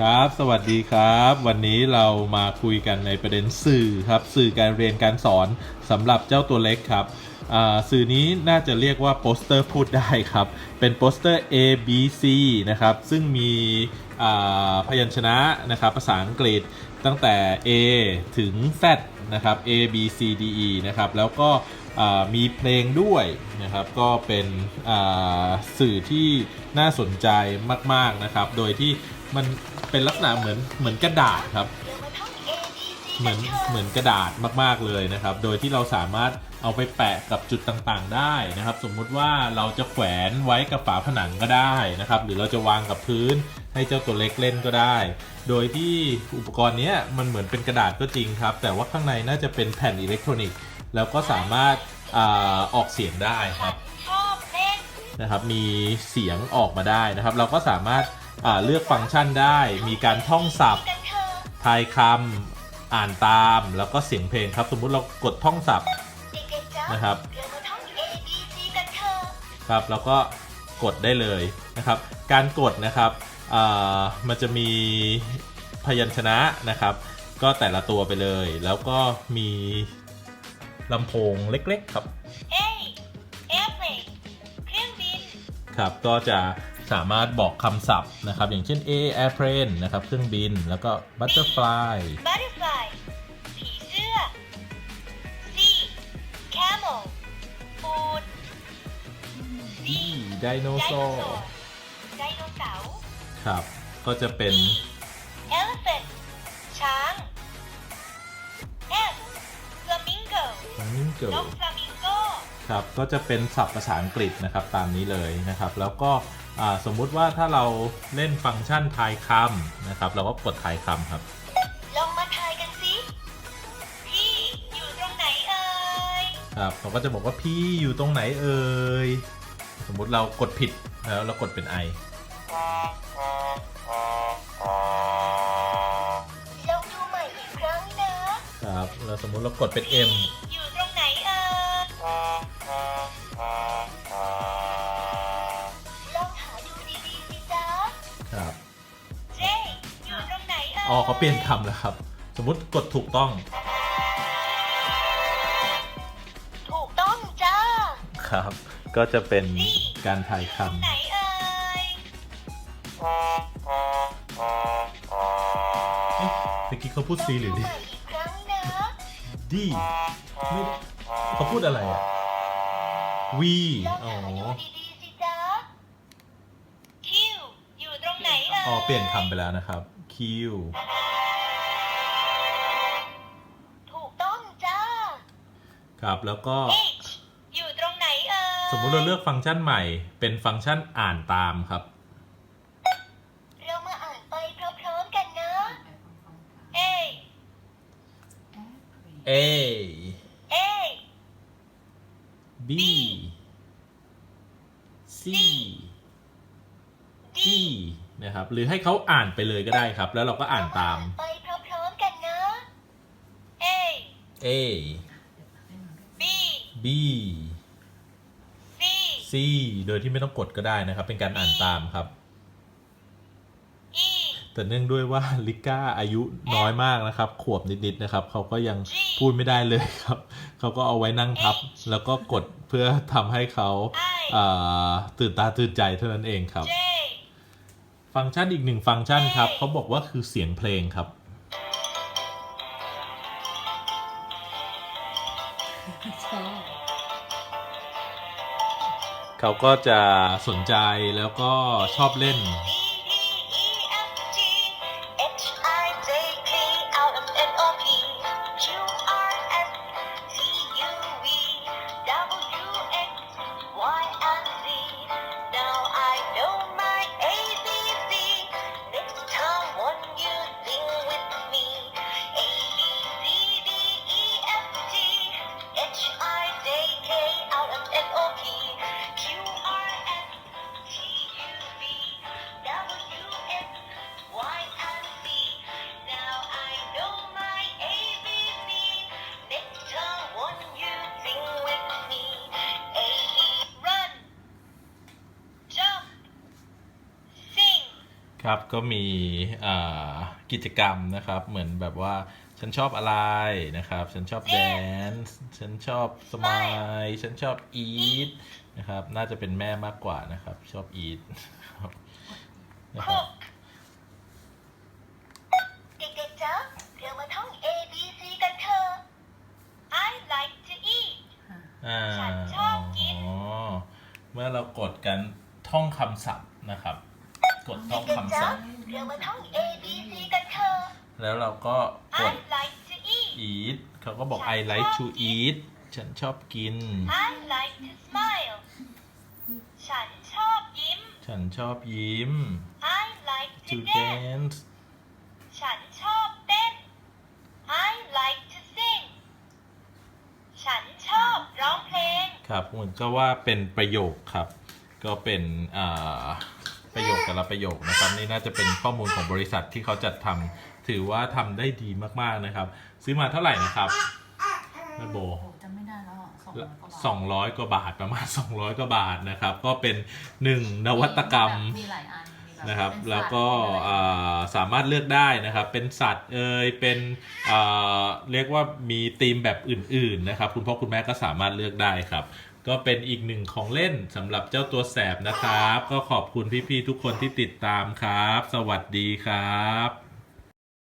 ครับ สวัสดีครับ วันนี้เรามาคุยกันในประเด็นสื่อครับ สื่อการเรียนการสอนสำหรับเจ้าตัวเล็กครับสื่อนี้น่าจะเรียกว่าโปสเตอร์พูดได้ครับ เป็นโปสเตอร์ A B C นะครับ ซึ่งมีพยัญชนะนะครับภาษาอังกฤษตั้งแต่ A ถึง Z นะครับ A B C D E นะครับ แล้วก็มีเพลงด้วยนะครับ ก็เป็นสื่อที่น่าสนใจมาก ๆ นะครับ โดยที่ มันเป็นลักษณะเหมือนเหมือนกระดาษครับ เหมือนเหมือนกระดาษมากๆเลยนะครับ โดยที่เราสามารถเอาไปแปะกับจุดต่างๆ ได้นะครับ สมมุติว่าเราจะแขวนไว้กับฝาผนังก็ได้นะครับ หรือเราจะวางกับพื้นให้เจ้าตัวเล็กเล่นก็ได้ โดยที่อุปกรณ์นี้มันเหมือนเป็นกระดาษก็จริงครับ แต่ว่าข้างในน่าจะเป็นแผ่นอิเล็กทรอนิกส์ แล้วก็สามารถอออกเสียงได้ครับนะครับ มีเสียงออกมาได้นะครับ เราก็สามารถ เลือกฟังก์ชันได้ มีการท่องศัพท์กันเถอะทายคำอ่านตามแล้วก็เสียงเพลงครับ สมมุติเรากดท่องศัพท์เด็กๆจ๊ะนะครับเรามาท่อง A B C กันเถอะครับแล้วก็กดได้เลยนะครับ การกดนะครับอ่ามันจะมีพยัญชนะนะครับ ก็แต่ละตัวไปเลย แล้วก็มีลำโพงเล็กๆครับ A airplane เครื่องบินครับก็จะ สามารถบอกคำศัพท์นะครับ อย่างเช่น A airplane นะครับ เครื่องบิน แล้วก็ butterfly butterfly ผีเสื้อ C camel ปูด D D dinosaur ไดโนเสาร์ครับ ก็จะเป็น E elephant ช้าง F flamingo flamingo นกฟลามิงโก ครับก็จะเป็นศัพท์ภาษาอังกฤษนะครับตามนี้เลยนะครับ แล้วก็อ่าสมมุติว่าถ้าเราเล่นฟังก์ชันทายคำนะครับ เราก็กดทายคำครับลองมาทายกันสิพี่อยู่ตรงไหนเอ่ยครับเราก็จะบอกว่าพี่อยู่ตรงไหนเอ่ยสมมุติเรากดผิดแล้วเรากดเป็น I ลองดูใหม่อีกครั้งนะครับแล้วสมมุติเรากดเป็น M อยู่ เอ่ยอ๋อเขาเปลี่ยนคำแล้วครับ สมมุติกดถูกต้อง ถูกต้องจ้าครับ ก็จะเป็นการทายคตรงไหนเอ่ยำเอ๊ะเมื่อกี้เขาพูด C หรือล D งดูใหม่อีกครั้งนะ D ไม่เขาพูดอะไรอะ V ลองอ๋อหาดูดีๆสิจ๊ะ คิวอยู่ตรงไหนเอ่ยอ๋อเปลี่ยนคำไปแล้วนะครับ Q ถูกต้องจ้า ครับ แล้วก็ H อยู่ตรงไหนเอ่ยสมมุติเราเลือกฟังก์ชันใหม่ เป็นฟังก์ชันอ่านตามครับ เรามาอ่านไปพร้อมๆกันนะ A A A B C D นะครับ หรือให้เขาอ่านไปเลยก็ได้ครับ แล้วเราก็อ่านตาม ไปพร้อมๆกันนะ A A B B C C โดยที่ไม่ต้องกดก็ได้นะครับ เป็นการอ่านตามครับ E แต่เนื่องด้วยว่าลิก้าอายุน้อยมากนะครับ ขวบนิดๆนะครับ เขาก็ยังพูดไม่ได้เลยครับ เขาก็เอาไว้นั่งทับ แล้วก็กดเพื่อทำให้เขา I อ่าตื่นตาตื่นใจเท่านั้นเองครับ J ฟังก์ชันอีกหนึ่งฟังก์ชันครับเขาบอกว่าคือเสียงเพลงครับ เขาก็จะสนใจแล้วก็ชอบเล่น ครับก็มีอ่ากิจกรรมนะครับ เหมือนแบบว่าฉันชอบอะไรนะครับ ฉันชอบแดนซ์ฉันชอบสมายฉันชอบอีทนะครับ น่าจะเป็นแม่มากกว่านะครับ ชอบอีทนะครับเด็กๆจ๊ะเรามาท่อง A B C กันเถอะ I like to eat อ่าฉันชอบกินอ๋อเมื่อเรากดกันท่องคำศัพท์นะครับ กดท่องเด็กคำๆจ๊ะศัพท์เรามาท่อง A B C กันเถอะแล้วเราก็ก I ด like to eat eat เขาก็บอกฉั I น like ชอบ to กิน eat ฉันชอบกิน I like to smile ฉันชอบยิ้ม ฉันชอบยิ้ม I like to to dance dance ฉันชอบเต้น I like to sing ฉันชอบร้องเพลง ครับเหมือนก็ว่าเป็นประโยคครับ ก็เป็นอ่า ประโยคแต่ละประโยคนะครับนี่น่าจะเป็นข้อมูลของบริษัทที่เขาจัดทำถือว่าทำได้ดีมากๆนะครับ ซื้อมาเท่าไหร่นะครับแม่โบโอ้โหจำไม่ได้แล้วอะสองร้อยกว่าบาท200กว่าบาทประมาณ200กว่าบาทนะครับ ก็เป็นหนึ่งนวัตกรรมมีหลายอันมีแบบนะครับเป็นสัตแล้วก็เป็นอะไรอ่าสามารถเลือกได้นะครับ เป็นสัตว์เอ่ยเป็นอ่าเรียกว่ามีธีมแบบอื่น ๆนะครับ คุณพ่อคุณแม่ก็สามารถเลือกได้ครับ ก็เป็นอีกหนึ่งของเล่นสำหรับเจ้าตัวแสบนะครับ ก็ขอบคุณพี่ๆทุกคนที่ติดตามครับ สวัสดีครับ